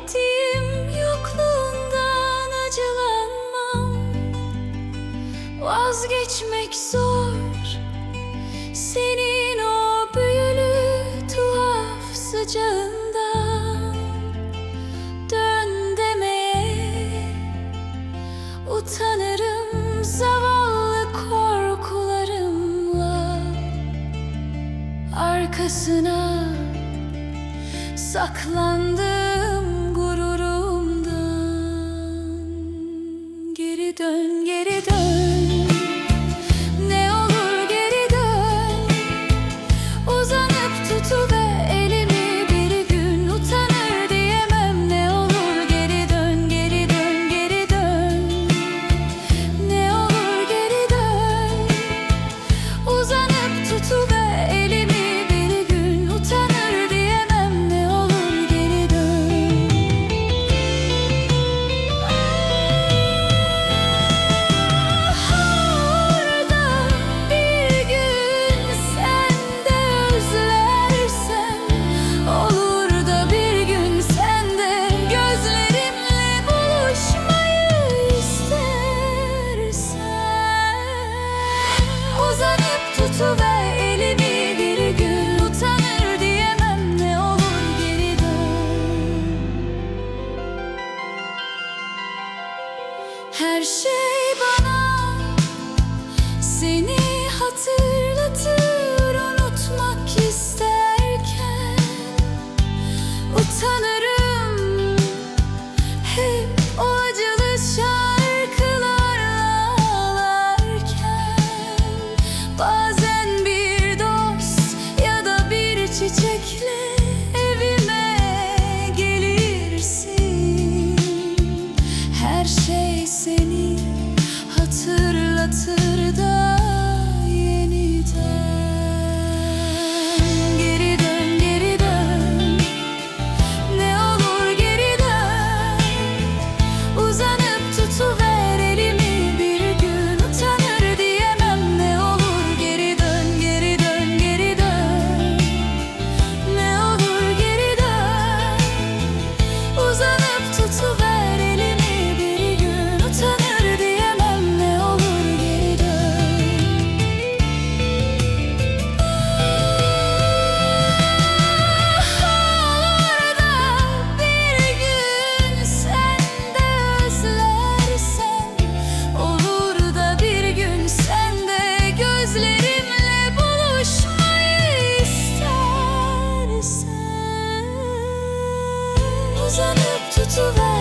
Gittiğim yokluğundan acılanmam. Vazgeçmek zor. Senin o büyülü tuhaf sıcağından Dön demeye Utanırım zavallı korkularımla. Arkasına saklandım. done. tutu ve elimi bir gün utanır diyemem ne olur geri dön. Her şey to the